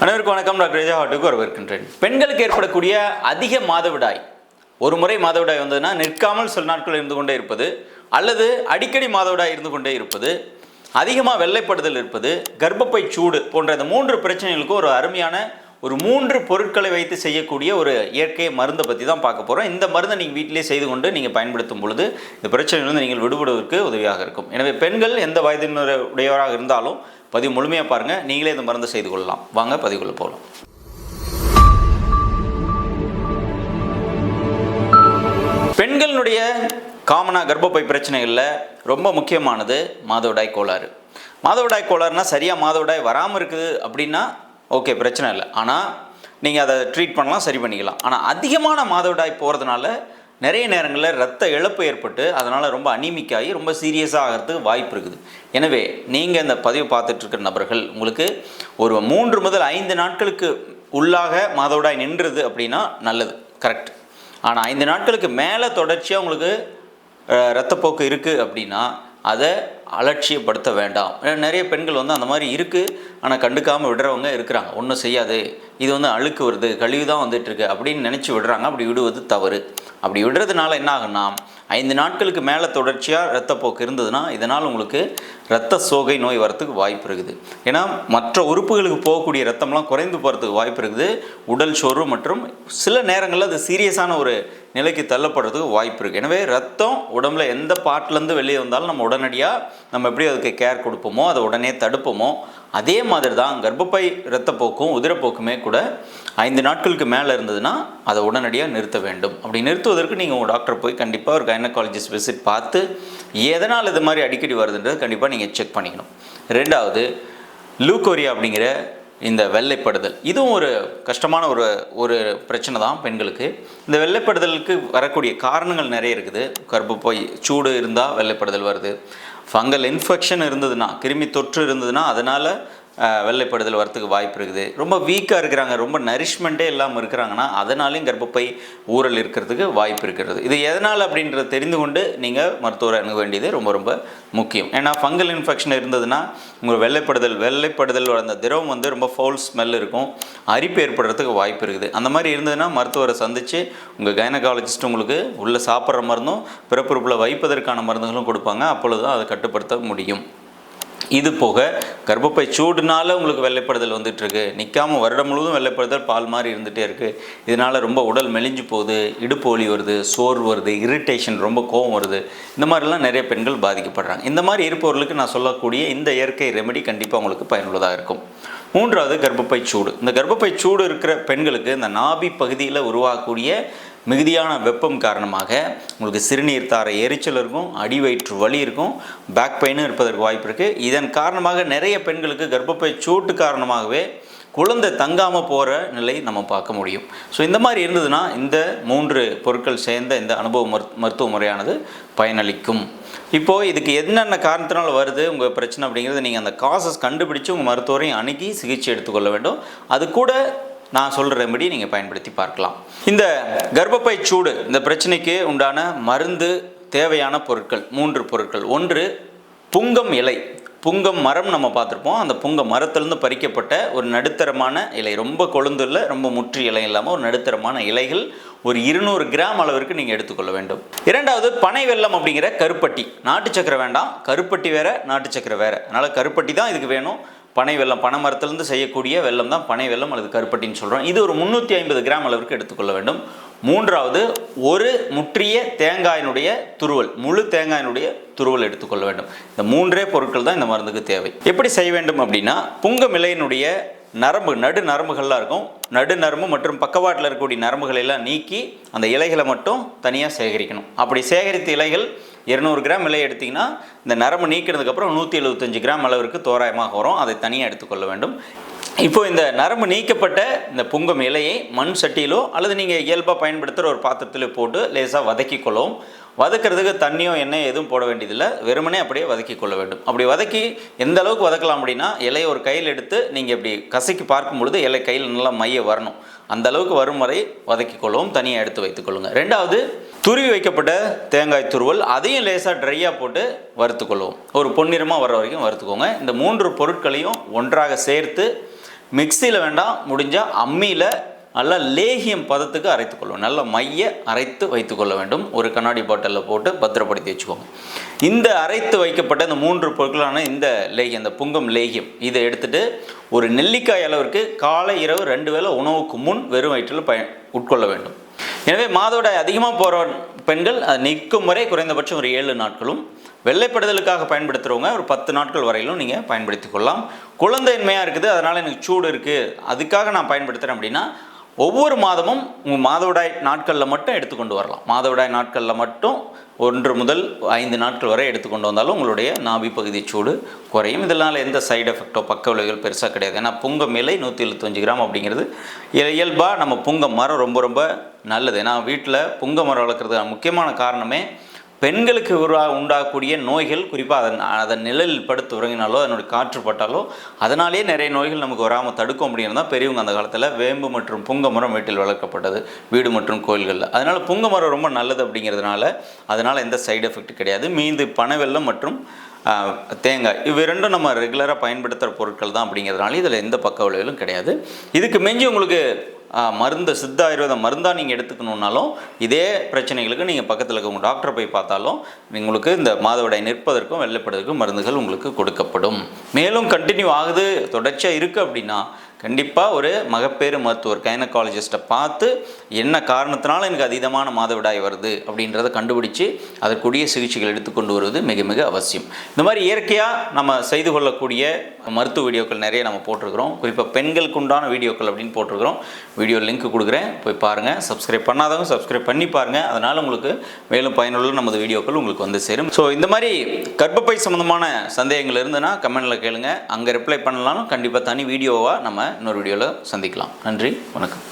அனைவருக்கும் வணக்கம். டாக்டர் ரேஜா ஹாட்டுக்கு வரவேற்கின்றேன். பெண்களுக்கு ஏற்படக்கூடிய அதிக மாதவிடாய். ஒரு முறை மாதவிடாய் வந்ததுன்னா நிற்காமல் சில நாட்கள் இருந்து கொண்டே இருப்பது அல்லது அடிக்கடி மாதவிடாய் இருந்து கொண்டே இருப்பது அதிகமாக வெள்ளைப்படுதல் இருப்பது கர்ப்பப்பை சூடு போன்ற இந்த மூன்று பிரச்சனைகளுக்கும் ஒரு அருமையான ஒரு மூன்று பொருட்களை வைத்து செய்யக்கூடிய ஒரு இயற்கை மருந்தை பற்றி தான் பார்க்க போகிறோம் இந்த மருந்தை நீங்கள் வீட்டிலே செய்து கொண்டு நீங்கள் பயன்படுத்தும் பொழுது இந்த பிரச்சனையிலிருந்து நீங்கள் விடுபடுவதற்கு உதவியாக இருக்கும். எனவே பெண்கள் எந்த வயதினர் உடையவராக இருந்தாலும் பதிவு முழுமையாக பாருங்கள் நீங்களே இந்த மருந்தை செய்து கொள்ளலாம். வாங்க பதிவுக்குள்ள போகலாம். பெண்களுடைய காமனாக கர்ப்பப்பை பிரச்சனைகளில் ரொம்ப முக்கியமானது மாதவிடாய் கோளாறு. மாதவிடாய் கோளாறுனா சரியாக மாதவிடாய் வராமல் இருக்குது அப்படின்னா ஓகே பிரச்சனை இல்லை. ஆனால் நீங்கள் அதை ட்ரீட் பண்ணலாம் சரி பண்ணிக்கலாம். ஆனால் அதிகமான மாதவிடாய் போகிறதுனால நிறைய நேரங்களில் ரத்த இழப்பு ஏற்பட்டு அதனால் ரொம்ப அனிமிக்காகி ஆகி ரொம்ப சீரியஸாக ஆகிறதுக்கு வாய்ப்பு இருக்குது. எனவே நீங்கள் இந்த பதிவு பார்த்துட்ருக்க நபர்கள் உங்களுக்கு ஒரு மூன்று முதல் ஐந்து நாட்களுக்கு உள்ளாக மாதவிடாய் நின்றுது அப்படின்னா நல்லது. கரெக்ட் ஆனால் ஐந்து நாட்களுக்கு மேலே தொடர்ச்சியாக உங்களுக்கு ரத்தப்போக்கு இருக்குது அப்படின்னா அதை அலட்சியப்படுத்த வேண்டாம். நிறைய பெண்கள் வந்து அந்த மாதிரி இருக்குது ஆனால் கண்டுக்காமல் விடுறவங்க இருக்கிறாங்க. ஒன்றும் செய்யாது. இது வந்து அழுக்கு வருது. கழிவு தான் வந்துட்டுருக்கு. அப்படின்னு நினச்சி விடுறாங்க. அப்படி விடுவது தவறு. அப்படி விடுறதுனால என்ன ஆகும்னா ஐந்து நாட்களுக்கு மேலே தொடர்ச்சியாக ரத்தப்போக்கு இருந்ததுன்னா இதனால் உங்களுக்கு இரத்த சோகை நோய் வரத்துக்கு வாய்ப்பு இருக்குது. ஏன்னா மற்ற உறுப்புகளுக்கு போகக்கூடிய ரத்தம்லாம் குறைந்து போகிறதுக்கு வாய்ப்பு இருக்குது. உடல் சோர்வு மற்றும் சில நேரங்களில் அது சீரியஸான ஒரு நிலைக்கு தள்ளப்படுறதுக்கு வாய்ப்பு இருக்குது எனவே ரத்தம் உடம்புல எந்த பாட்டிலேருந்து வெளியே வந்தாலும் நம்ம உடனடியாக நம்ம எப்படி அதுக்கு கேர் கொடுப்போமோ அதை உடனே தடுப்போமோ அதே மாதிரி தான் கர்ப்பப்பை இரத்தப்போக்கும் உதிரப்போக்குமே கூட ஐந்து நாட்களுக்கு மேலே இருந்ததுன்னா அதை உடனடியாக நிறுத்த வேண்டும். அப்படி நிறுத்துவதற்கு நீங்கள் உங்கள் டாக்டர் போய் கண்டிப்பாக ஒரு கைனகாலஜிஸ்ட் விசிட் பார்த்து எதனால் இது மாதிரி அடிக்கடி வருதுன்றது கண்டிப்பாக நீங்கள் செக் பண்ணிக்கணும். ரெண்டாவது லூக்கோரியா அப்படிங்கிற இந்த வெள்ளைப்படுதல். இதுவும் ஒரு கஷ்டமான ஒரு ஒரு பிரச்சனை தான் பெண்களுக்கு. இந்த வெள்ளைப்படுதலுக்கு வரக்கூடிய காரணங்கள் நிறைய இருக்குது. கர்ப்பப்பை சூடு இருந்தால் வெள்ளைப்படுதல் வருது. ஃபங்கல் இன்ஃபெக்ஷன் இருந்ததுன்னா கிருமி தொற்று இருந்ததுன்னா அதனால் வெள்ளைப்படுதல் வரத்துக்கு வாய்ப்பு இருக்குது. ரொம்ப வீக்காக இருக்கிறாங்க ரொம்ப நரிஷ்மெண்ட்டே இல்லாமல் இருக்கிறாங்கன்னா அதனாலையும் கர்ப்பப்பை ஊறல் இருக்கிறதுக்கு வாய்ப்பு இருக்கிறது. இது எதனால் அப்படின்றத தெரிந்து கொண்டு நீங்கள் மருத்துவரை அணுக வேண்டியது ரொம்ப ரொம்ப முக்கியம். ஏன்னா ஃபங்கல் இன்ஃபெக்ஷன் இருந்ததுன்னா உங்கள் வெள்ளைப்படுதல் வெள்ளைப்படுதல் அந்த திரவம் வந்து ரொம்ப ஃபவுல் ஸ்மெல் இருக்கும். அரிப்பு ஏற்படுறதுக்கு வாய்ப்பு இருக்குது. அந்த மாதிரி இருந்ததுன்னா மருத்துவரை சந்தித்து உங்கள் கைனகாலஜிஸ்ட் உங்களுக்கு உள்ளே சாப்பிட்ற மருந்தும் பிறப்புறுப்பில் வைப்பதற்கான மருந்துகளும் கொடுப்பாங்க. அப்பொழுது தான் அதை கட்டுப்படுத்த முடியும். இது போக கர்ப்பப்பை சூடுனால உங்களுக்கு வெள்ளைப்படுதல் வந்துட்டு இருக்கு நிற்காம வருடம் முழுவதும் வெள்ளைப்படுதல் பால் மாதிரி இருந்துகிட்டே இருக்கு. இதனால ரொம்ப உடல் மெலிஞ்சு போகுது இடுப்பு ஒலி வருது சோர்வு வருது இரிட்டேஷன் ரொம்ப கோவம் வருது. இந்த மாதிரிலாம் நிறைய பெண்கள் பாதிக்கப்படுறாங்க. இந்த மாதிரி இருப்பவர்களுக்கு நான் சொல்லக்கூடிய இந்த இயற்கை ரெமெடி கண்டிப்பாக உங்களுக்கு பயனுள்ளதாக இருக்கும். மூன்றாவது கர்ப்பப்பை சூடு. இந்த கர்ப்பப்பை சூடு இருக்கிற பெண்களுக்கு இந்த நாபி பகுதியில் உருவாகக்கூடிய மிகுதியான வெப்பம் காரணமாக உங்களுக்கு சிறுநீர் தார எரிச்சல் இருக்கும் அடி வயிற்று வலி இருக்கும் பேக் பெயினும் இருப்பதற்கு வாய்ப்பு இருக்குது இதன் காரணமாக நிறைய பெண்களுக்கு கர்ப்பப்பை சூட்டு காரணமாகவே குழந்தை தங்காமல் போகிற நிலை நம்ம பார்க்க முடியும். ஸோ இந்த மாதிரி இருந்ததுன்னா இந்த மூன்று பொருட்கள் சேர்ந்த இந்த அனுபவ மருத் மருத்துவ முறையானது பயனளிக்கும். இப்போது இதுக்கு என்னென்ன காரணத்தினால வருது உங்கள் பிரச்சனை அப்படிங்கிறது நீங்கள் அந்த காசஸ் கண்டுபிடிச்சு உங்கள் மருத்துவரையும் அணுகி சிகிச்சை எடுத்துக்கொள்ள வேண்டும். அது கூட நான் சொல்கிற நீங்கள் பயன்படுத்தி பார்க்கலாம். இந்த கர்ப்பப்பை சூடு இந்த பிரச்சனைக்கு உண்டான மருந்து தேவையான பொருட்கள் மூன்று பொருட்கள். ஒன்று புங்கம் இலை. புங்கம் மரம் நம்ம பார்த்துருப்போம். அந்த புங்க மரத்துலேருந்து பறிக்கப்பட்ட ஒரு நடுத்தரமான இலை. ரொம்ப கொழுந்துள்ள ரொம்ப முற்று இலை இல்லாமல் ஒரு நடுத்தரமான இலைகள் ஒரு இருநூறு கிராம் அளவிற்கு நீங்கள் எடுத்துக்கொள்ள வேண்டும். இரண்டாவது பனை வெள்ளம் அப்படிங்கிற கருப்பட்டி. நாட்டு சக்கரை வேண்டாம். கருப்பட்டி வேற நாட்டு சக்கரை வேற. அதனால் கருப்பட்டி தான் இதுக்கு வேணும். பனை வெல்லம் பனை மரத்திலிருந்து செய்யக்கூடிய வெல்லம் தான் பனை வெல்லம் அல்லது கருப்பட்டின்னு சொல்கிறோம் இது ஒரு முந்நூற்றி ஐம்பது கிராம் அளவிற்கு எடுத்துக்கொள்ள வேண்டும். மூன்றாவது ஒரு முற்றிய தேங்காயினுடைய துருவல் முழு தேங்காயினுடைய துருவல் எடுத்துக்கொள்ள வேண்டும். இந்த மூன்றே பொருட்கள் தான் இந்த மருந்துக்கு தேவை. எப்படி செய்ய வேண்டும் அப்படின்னா புங்கமிலையினுடைய நரம்பு நடு நரம்புகள்லாம் இருக்கும். நடு நரம்பு மற்றும் பக்கவாட்டில் இருக்கக்கூடிய நரம்புகளை எல்லாம் நீக்கி அந்த இலைகளை மட்டும் தனியாக சேகரிக்கணும். அப்படி சேகரித்த இலைகள் இருநூறு கிராம் இலை எடுத்திங்கன்னா இந்த நரம்பு நீக்கினதுக்கப்புறம் நூற்றி எழுபத்தஞ்சு கிராம் அளவிற்கு தோராயமாக வரும். அதை தனியாக எடுத்துக்கொள்ள வேண்டும். இப்போ இந்த நரம்பு நீக்கப்பட்ட இந்த புங்கம் இலையை மண் சட்டியிலோ அல்லது நீங்கள் இயல்பாக பயன்படுத்துகிற ஒரு பாத்திரத்தில் போட்டு லேசாக வதக்கி கொள்ளவும் வதக்கிறதுக்கு தண்ணியோ எண்ணெய் எதுவும் போட வேண்டியதில்லை. வெறுமனே அப்படியே வதக்கி கொள்ள வேண்டும். அப்படி வதக்கி எந்த அளவுக்கு வதக்கலாம் அப்படின்னா இலையை ஒரு கையில் எடுத்து நீங்கள் இப்படி கசக்கி பார்க்கும் பொழுது இலை கையில் நல்லா மைய வரணும். அந்த அளவுக்கு வரும் வரை வதக்கி கொள்ளவும் தனியாக எடுத்து வைத்துக்கொள்ளுங்கள் ரெண்டாவது துருவி வைக்கப்பட்ட தேங்காய் துருவல் அதையும் லேசாக ட்ரையாக போட்டு வறுத்துக்கொள்வோம் ஒரு பொன்னிறமாக வர வரைக்கும் வறுத்துக்கோங்க. இந்த மூன்று பொருட்களையும் ஒன்றாக சேர்த்து மிக்சியில் வேண்டாம் முடிஞ்சால் அம்மியில் நல்லா லேகியம் பதத்துக்கு அரைத்து கொள்ளும் நல்ல மைய அரைத்து வைத்துக்கொள்ள வேண்டும். ஒரு கண்ணாடி பாட்டிலில் போட்டு பத்திரப்படுத்தி வச்சுக்கோங்க. இந்த அரைத்து வைக்கப்பட்ட இந்த மூன்று பொருட்களான இந்த லேகியம் இந்த புங்கம் லேகியம் இதை எடுத்துகிட்டு ஒரு நெல்லிக்காய் அளவிற்கு காலை இரவு ரெண்டு வேளை உணவுக்கு முன் வெறும் வயிற்றில் பய உட்கொள்ள வேண்டும். எனவே மாதவிடாய் அதிகமாக போகிற பெண்கள் அது நிற்கும் வரை குறைந்தபட்சம் ஒரு ஏழு நாட்களும். வெள்ளைப்படுதலுக்காக பயன்படுத்துகிறவங்க ஒரு பத்து நாட்கள் வரையிலும் நீங்கள் பயன்படுத்தி கொள்ளலாம். குழந்தையின்மையாக இருக்குது அதனால் எனக்கு சூடு இருக்குது அதுக்காக நான் பயன்படுத்துகிறேன் அப்படின்னா ஒவ்வொரு மாதமும் உங்கள் மாதவிடாய் நாட்களில் மட்டும் எடுத்துக்கொண்டு வரலாம். மாதவிடாய் நாட்களில் மட்டும் ஒன்று முதல் ஐந்து நாட்கள் வரை எடுத்துக்கொண்டு வந்தாலும் உங்களுடைய நாபி பகுதி சூடு குறையும். இதனால் எந்த சைடு எஃபெக்டோ பக்க விளைவுகள் பெருசாக கிடையாது. ஏன்னா புங்க மேலை நூற்றி எழுபத்தஞ்சு கிராம் அப்படிங்கிறது இயல்பாக நம்ம புங்க மரம் ரொம்ப ரொம்ப நல்லது. ஏன்னா வீட்டில் புங்க மரம் வளர்க்குறது முக்கியமான காரணமே பெண்களுக்கு உருவா உண்டாகக்கூடிய நோய்கள் குறிப்பாக அதன் அதன் நிழலில் படுத்து உறங்கினாலோ அதனுடைய காற்று பட்டாலோ அதனாலேயே நிறைய நோய்கள் நமக்கு வராமல் தடுக்கும் அப்படின்னு தான் பெரியவங்க அந்த காலத்தில் வேம்பு மற்றும் புங்க மரம் வீட்டில் வளர்க்கப்பட்டது வீடு மற்றும் கோயில்களில். அதனால் புங்க மரம் ரொம்ப நல்லது அப்படிங்கிறதுனால அதனால் எந்த சைடு எஃபெக்ட் கிடையாது. மீந்து பனவெல்லம் மற்றும் தேங்காய். இவை ரெண்டும் நம்ம ரெகுலராக பயன்படுத்துகிற பொருட்கள் தான் அப்படிங்கிறதுனால இதில் எந்த பக்க விளைவுகளும் கிடையாது. இதுக்கு மிஞ்சி உங்களுக்கு மருந்து சித்த ஆயுர்வேத மருந்தாக நீங்கள் எடுத்துக்கணுன்னாலும் இதே பிரச்சனைகளுக்கு நீங்கள் பக்கத்தில் இருக்க உங்கள் டாக்டரை போய் பார்த்தாலும் உங்களுக்கு இந்த மாதவிடாய் நிற்பதற்கும் வெள்ளைப்படுவதற்கும் மருந்துகள் உங்களுக்கு கொடுக்கப்படும். மேலும் கண்டினியூ ஆகுது தொடர்ச்சியாக இருக்குது அப்படின்னா கண்டிப்பாக ஒரு மகப்பேறு மருத்துவர் கைனகாலஜிஸ்ட்டை பார்த்து என்ன காரணத்தினால எனக்கு அதீதமான மாதவிடாய் வருது அப்படின்றத கண்டுபிடிச்சு அதற்குரிய சிகிச்சைகள் எடுத்துக்கொண்டு வருவது மிக மிக அவசியம். இந்த மாதிரி இயற்கையாக நம்ம செய்து கொள்ளக்கூடிய மருத்துவ வீடியோக்கள் நிறைய நம்ம போட்டிருக்கிறோம். குறிப்பாக பெண்களுக்கு உண்டான வீடியோக்கள் அப்படின்னு போட்டிருக்கிறோம். வீடியோ லிங்க் கொடுக்குறேன். போய் பாருங்கள் சப்ஸ்கிரைப் பண்ணாதவங்க சப்ஸ்கிரைப் பண்ணி பாருங்கள் அதனால் உங்களுக்கு மேலும் பயனுள்ள நமது வீடியோக்கள் உங்களுக்கு வந்து சேரும். ஸோ இந்த மாதிரி கர்ப்பப்பை சம்மந்தமான சந்தேகங்கள் இருந்ததுன்னா கமெண்டில் கேளுங்க. அங்கே ரிப்ளை பண்ணலாம் கண்டிப்பாக தனி வீடியோவாக நம்ம இன்னொரு வீடியோவில் சந்திக்கலாம். நன்றி வணக்கம்.